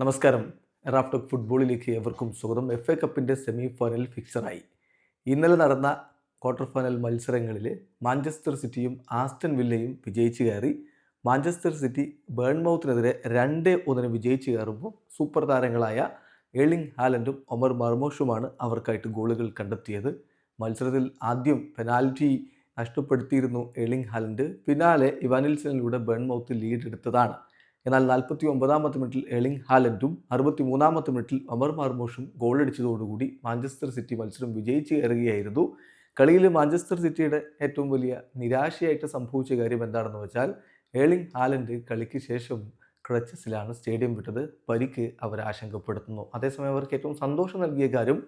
നമസ്കാരം. റാഫ്റ്റോക്ക് ഫുട്ബോളിലേക്ക് എവർക്കും സ്വാഗതം. എഫ് എ കപ്പിന്റെ സെമി ഫൈനൽ ഫിക്സറായി. ഇന്നലെ നടന്ന ക്വാർട്ടർ ഫൈനൽ മത്സരങ്ങളിൽ മാഞ്ചസ്റ്റർ സിറ്റിയും ആസ്റ്റൺ വില്ലയും വിജയിച്ചു കയറി. മാഞ്ചസ്റ്റർ സിറ്റി ബേൺമൗത്തിനെതിരെ രണ്ട് ഒന്നിന് വിജയിച്ചു കയറുമ്പോൾ സൂപ്പർ താരങ്ങളായ എളിംഗ് ഹാലൻഡും ഒമർ മർമോഷുമാണ് അവർക്കായിട്ട് ഗോളുകൾ കണ്ടെത്തിയത്. മത്സരത്തിൽ ആദ്യം പെനാൽറ്റി നഷ്ടപ്പെടുത്തിയിരുന്നു എളിംഗ് ഹാലൻഡ്. പിന്നാലെ ഇവാനിൽസനിലൂടെ ബേൺമൗത്ത് ലീഡ് എടുത്തതാണ്. എന്നാൽ നാൽപ്പത്തി ഒമ്പതാമത്തെ മിനിറ്റിൽ എളിംഗ് ഹാലൻഡും അറുപത്തി മൂന്നാമത്തെ മിനിറ്റിൽ അമർ മാർമോഷും ഗോളടിച്ചതോടുകൂടി മാഞ്ചസ്റ്റർ സിറ്റി മത്സരം വിജയിച്ചു കയറുകയായിരുന്നു. കളിയിൽ മാഞ്ചസ്റ്റർ സിറ്റിയുടെ ഏറ്റവും വലിയ നിരാശയായിട്ട് സംഭവിച്ച കാര്യം എന്താണെന്ന് വെച്ചാൽ ഏളിംഗ് ഹാലൻഡ് കളിക്ക് ശേഷം ക്രച്ചസിലാണ് സ്റ്റേഡിയം വിട്ടത്. പരിക്ക് അവർ ആശങ്കപ്പെടുത്തുന്നു. അതേസമയം അവർക്ക് ഏറ്റവും സന്തോഷം നൽകിയ കാര്യം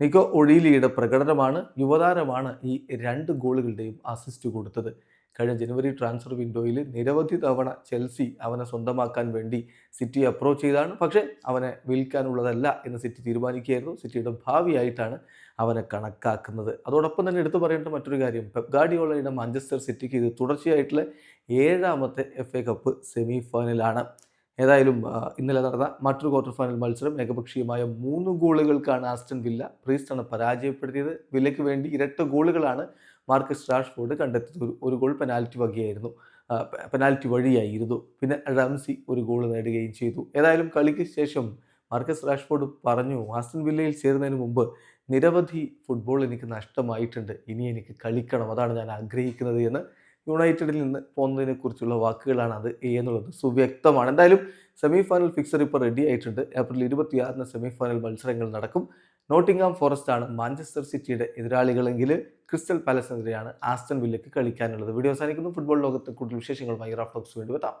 നിക്കോ ഒഴീലിയുടെ പ്രകടനമാണ്. യുവതാരമാണ് ഈ രണ്ട് ഗോളുകളുടെയും അസിസ്റ്റ് കൊടുത്തത്. കഴിഞ്ഞ ജനുവരി ട്രാൻസ്ഫർ വിൻഡോയിൽ നിരവധി തവണ ചെൽസി അവനെ സ്വന്തമാക്കാൻ വേണ്ടി സിറ്റി അപ്രോച്ച് ചെയ്താണ്. പക്ഷേ അവനെ വിൽക്കാനുള്ളതല്ല എന്ന് സിറ്റി തീരുമാനിക്കുകയായിരുന്നു. സിറ്റിയുടെ ഭാവിയായിട്ടാണ് അവനെ കണക്കാക്കുന്നത്. അതോടൊപ്പം തന്നെ എടുത്തു പറയേണ്ട മറ്റൊരു കാര്യം. പെപ്ഗാഡിയോളയുടെ മാഞ്ചസ്റ്റർ സിറ്റിക്ക് ഇത് തുടർച്ചയായിട്ടുള്ള ഏഴാമത്തെ എഫ് എ കപ്പ് സെമി ഫൈനലാണ്. ഏതായാലും ഇന്നലെ നടന്ന മറ്റൊരു ക്വാർട്ടർ ഫൈനൽ മത്സരം ഏകപക്ഷീയമായ മൂന്ന് ഗോളുകൾക്കാണ് ആസ്റ്റൺ വില്ല പ്രീസ്റ്റാണ് പരാജയപ്പെടുത്തിയത്. വില്ലയ്ക്ക് വേണ്ടി ഇരട്ട ഗോളുകളാണ് മാർക്കസ് റാഷ്ഫോർഡ് കണ്ടെത്തിയത്. ഒരു ഗോൾ പെനാൽറ്റി വകയായിരുന്നു. പെനാൽറ്റി വഴിയായിരുന്നു. പിന്നെ റംസി ഒരു ഗോൾ നേടുകയും ചെയ്തു. ഏതായാലും കളിക്ക് ശേഷം മാർക്കസ് റാഷ്ഫോർഡ് പറഞ്ഞു ആസ്റ്റൺ വില്ലയിൽ ചേരുന്നതിന് മുമ്പ് നിരവധി ഫുട്ബോൾ എനിക്ക് നഷ്ടമായിട്ടുണ്ട്. ഇനി എനിക്ക് കളിക്കണം. അതാണ് ഞാൻ ആഗ്രഹിക്കുന്നത് എന്ന് യുണൈറ്റഡിൽ നിന്ന് പോകുന്നതിനെ കുറിച്ചുള്ള വാക്കുകളാണ് അത് എന്നുള്ളത്. സുവ്യക്തമാണ് എന്തായാലും സെമി ഫൈനൽ ഫിക്സർ ഇപ്പോൾ റെഡി ആയിട്ടുണ്ട്. ഏപ്രിൽ ഇരുപത്തിയാറിന് സെമി ഫൈനൽ മത്സരങ്ങൾ നടക്കും. നോട്ടിംഗാം ഫോറസ്റ്റ് ആണ് മാഞ്ചസ്റ്റർ സിറ്റിയുടെ എതിരാളികളെങ്കിൽ ക്രിസ്റ്റൽ പാലസിനെതിരെയാണ് ആസ്റ്റൺ വില്ലയ്ക്ക് കളിക്കാനുള്ളത്. വീഡിയോ അവസാനിക്കുന്നു. ഫുട്ബോൾ ലോകത്തെ കൂടുതൽ വിശേഷങ്ങളുമായി റാഫ്ലോക്സ് വേണ്ടി എത്താം.